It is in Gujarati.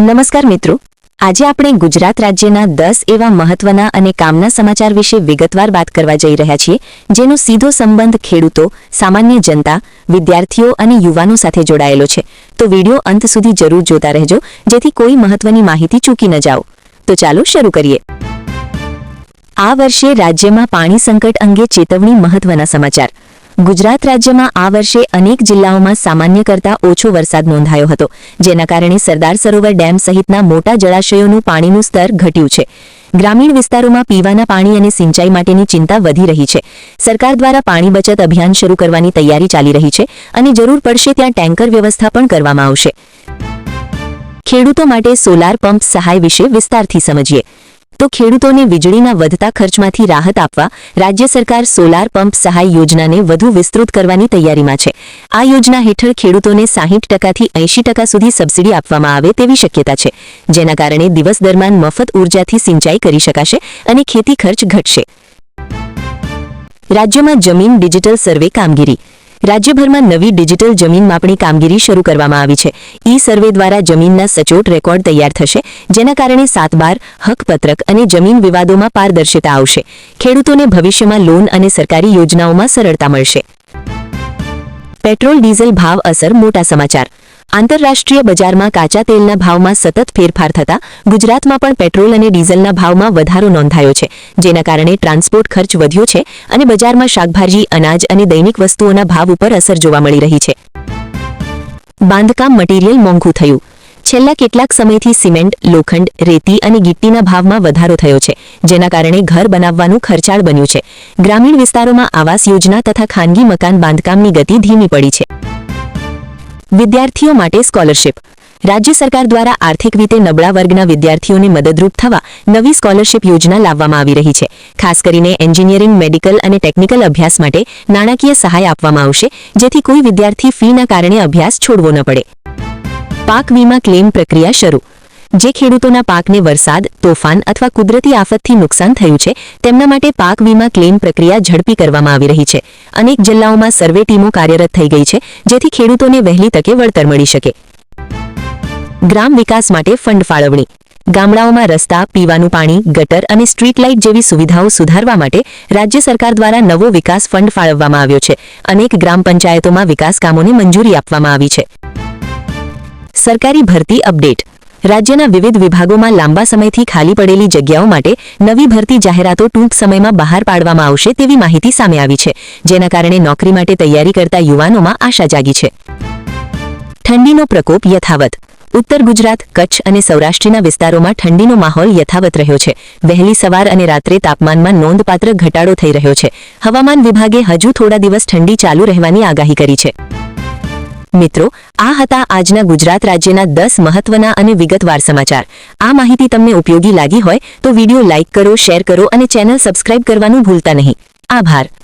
નમસ્કાર મિત્રો. આજે આપણે ગુજરાત રાજ્યના દસ એવા મહત્વના અને કામના સમાચાર વિશે વિગતવાર વાત કરવા જઈ રહ્યા છીએ, જેનો સીધો સંબંધ ખેડૂતો, સામાન્ય જનતા, વિદ્યાર્થીઓ અને યુવાનો સાથે જોડાયેલો છે. તો વીડિયો અંત સુધી જરૂર જોતા રહેજો, જેથી કોઈ મહત્વની માહિતી ચૂકી ન જાઓ. તો ચાલો શરૂ કરીએ. આ વર્ષે રાજ્યમાં પાણી સંકટ અંગે ચેતવણી મહત્વના સમાચાર. ગુજરાત રાજ્યમાં આ વર્ષે અનેક જિલ્લાઓમાં સામાન્ય કરતા ઓછો વરસાદ નોંધાયો હતો, જેના કારણે સરદાર સરોવર ડેમ સહિતના મોટા જળાશયોનું પાણીનું સ્તર ઘટ્યું છે. ગ્રામીણ વિસ્તારોમાં પીવાના પાણી અને સિંચાઈ માટેની ચિંતા વધી રહી છે. સરકાર દ્વારા પાણી બચત અભિયાન શરૂ કરવાની તૈયારી ચાલી રહી છે અને જરૂર પડશે ત્યાં ટેન્કર વ્યવસ્થા પણ કરવામાં આવશે. ખેડૂતો માટે સોલાર પંપ સહાય વિશે વિસ્તારથી સમજીએ. તો ખેડૂતોને વીજળીના વધતા ખર્ચમાંથી રાહત આપવા રાજ્ય સરકાર સોલાર પંપ સહાય યોજનાને વધુ વિસ્તૃત કરવાની તૈયારીમાં છે. આ યોજના હેઠળ ખેડૂતોને સાહીઠ ટકાથી એંશી ટકા સુધી સબસિડી આપવામાં આવે તેવી શક્યતા છે. જેના કારણે દિવસ દરમિયાન મફત ઉર્જાથી સિંચાઈ કરી શકાશે અને ખેતી ખર્ચ ઘટશે. રાજ્યમાં જમીન ડિજિટલ સર્વે કામગીરી. રાજ્યભરમાં નવી ડિજિટલ જમીન માપણી કામગીરી શરૂ કરવામાં આવી છે. ઈ સર્વે દ્વારા જમીનના સચોટ રેકોર્ડ તૈયાર થશે, જેના કારણે સાતબાર, હકપત્રક અને જમીન વિવાદોમાં પારદર્શિતા આવશે. ખેડૂતોને ભવિષ્યમાં લોન અને સરકારી યોજનાઓમાં સરળતા મળશે. પેટ્રોલ ડીઝલ ભાવ અસર, મોટા સમાચાર. આંતરરાષ્ટ્રીય બજારમાં કાચા તેલના ભાવમાં સતત ફેરફાર થતા, ગુજરાતમાં પણ પેટ્રોલ અને ડીઝલના ભાવમાં વધારો નોંધાયો છે, જેના કારણે ટ્રાન્સપોર્ટ ખર્ચ વધ્યો છે અને બજારમાં શાકભાજી, અનાજ અને દૈનિક વસ્તુઓના ભાવ ઉપર અસર જોવા મળી રહી છે. બાંધકામ મટીરીયલ મોંઘું થયું. છેલ્લા કેટલાક સમયથી સિમેન્ટ, લોખંડ, રેતી અને ગીટ્ટીના ભાવમાં વધારો થયો છે, જેના કારણે ઘર બનાવવાનું ખર્ચાળ બન્યું છે. ગ્રામીણ વિસ્તારોમાં આવાસ યોજના તથા ખાનગી મકાન બાંધકામની ગતિ ધીમી પડી છે. વિદ્યાર્થીઓ માટે સ્કોલરશિપ. રાજ્ય સરકાર દ્વારા આર્થિક રીતે નબળા વર્ગના વિદ્યાર્થીઓને મદદરૂપ થવા નવી સ્કોલરશિપ યોજના લાવવામાં આવી રહી છે. ખાસ કરીને એન્જિનિયરિંગ, મેડિકલ અને ટેકનિકલ અભ્યાસ માટે નાણાકીય સહાય આપવામાં આવશે, જેથી કોઈ વિદ્યાર્થી ફીના કારણે અભ્યાસ છોડવો ન પડે. પાક વીમા ક્લેમ પ્રક્રિયા શરૂ. જે ખેડૂતોના પાકને વરસાદ, તોફાન અથવા કુદરતી આફતથી નુકસાન થયું છે, તેમના માટે પાક વીમા ક્લેમ પ્રક્રિયા ઝડપી કરવામાં આવી રહી છે. અનેક જિલ્લાઓમાં સર્વે ટીમો કાર્યરત થઈ ગઈ છે, જેથી ખેડૂતોને વહેલી તકે વળતર મળી શકે. ગ્રામ વિકાસ માટે ફંડ ફાળવણી. ગામડાઓમાં રસ્તા, પીવાનું પાણી, ગટર અને સ્ટ્રીટ લાઇટ જેવી સુવિધાઓ સુધારવા માટે રાજ્ય સરકાર દ્વારા નવો વિકાસ ફંડ ફાળવવામાં આવ્યો છે. અનેક ગ્રામ પંચાયતોમાં વિકાસ કામોને મંજૂરી આપવામાં આવી છે. સરકારી ભરતી અપડેટ. રાજ્યના વિવિધ વિભાગોમાં લાંબા સમયથી ખાલી પડેલી જગ્યાઓ માટે નવી ભરતી જાહેરાતો ટૂંક સમયમાં બહાર પાડવામાં આવશે તેવી માહિતી સામે આવી છે, જેના કારણે નોકરી માટે તૈયારી કરતા યુવાનોમાં આશા જાગી છે. ઠંડીનો પ્રકોપ યથાવત. ઉત્તર ગુજરાત, કચ્છ અને સૌરાષ્ટ્રના વિસ્તારોમાં ઠંડીનો માહોલ યથાવત રહ્યો છે. વહેલી સવાર અને રાત્રે તાપમાનમાં નોંધપાત્ર ઘટાડો થઈ રહ્યો છે. હવામાન વિભાગે હજુ થોડા દિવસ ઠંડી ચાલુ રહેવાની આગાહી કરી છે. મિત્રો, આ હતા આજના ગુજરાત રાજ્યના દસ મહત્વના અને વિગતવાર સમાચાર. આ માહિતી તમને ઉપયોગી લાગી હોય તો વીડિયો લાઇક કરો, શેર કરો અને ચેનલ સબસ્ક્રાઇબ કરવાનું ભૂલતા નહીં. આભાર.